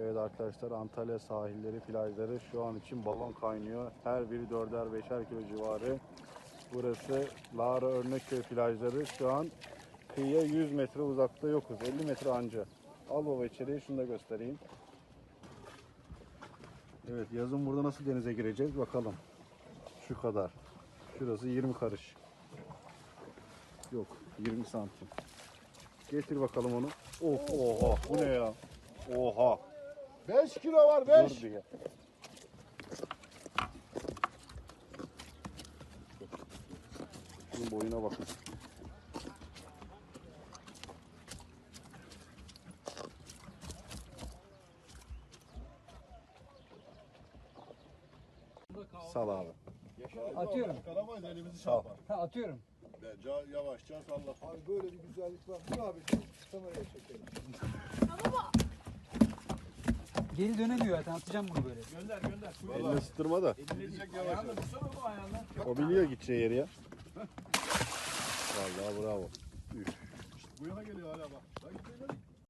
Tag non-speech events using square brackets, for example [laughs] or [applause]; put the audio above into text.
Evet arkadaşlar Antalya sahilleri, plajları şu an için balon kaynıyor. Her biri dörder beşer kilo civarı. Burası Lara Örnekköy plajları. Şu an kıyıya 100 metre uzakta yokuz. 50 metre anca. Al baba içeriye şunu da göstereyim. Evet yazın burada nasıl denize gireceğiz bakalım. Şu kadar. Şurası 20 karış. Yok 20 santim. Getir bakalım onu. Of oha bu ne ya? Oha. 5 kilo var 5. Dur diye. Şunun boyuna bakın. Sal abi. Atıyorum. Çıkaramayız elimizi çarpar. Ha atıyorum. Bence yavaşça salla. Abi böyle bir güzellik var. Dur abi kameraya çekelim. Geri dönemiyor zaten atacağım bunu böyle. Gönder gönder. Elini ısıtırma da. Gidecek yavaş tutsana oğlum ayağından. O biliyor gideceği yeri ya. [laughs] Vallahi bravo. Üf. Bu yana geliyor hala bak. Daha gitmeyin lan.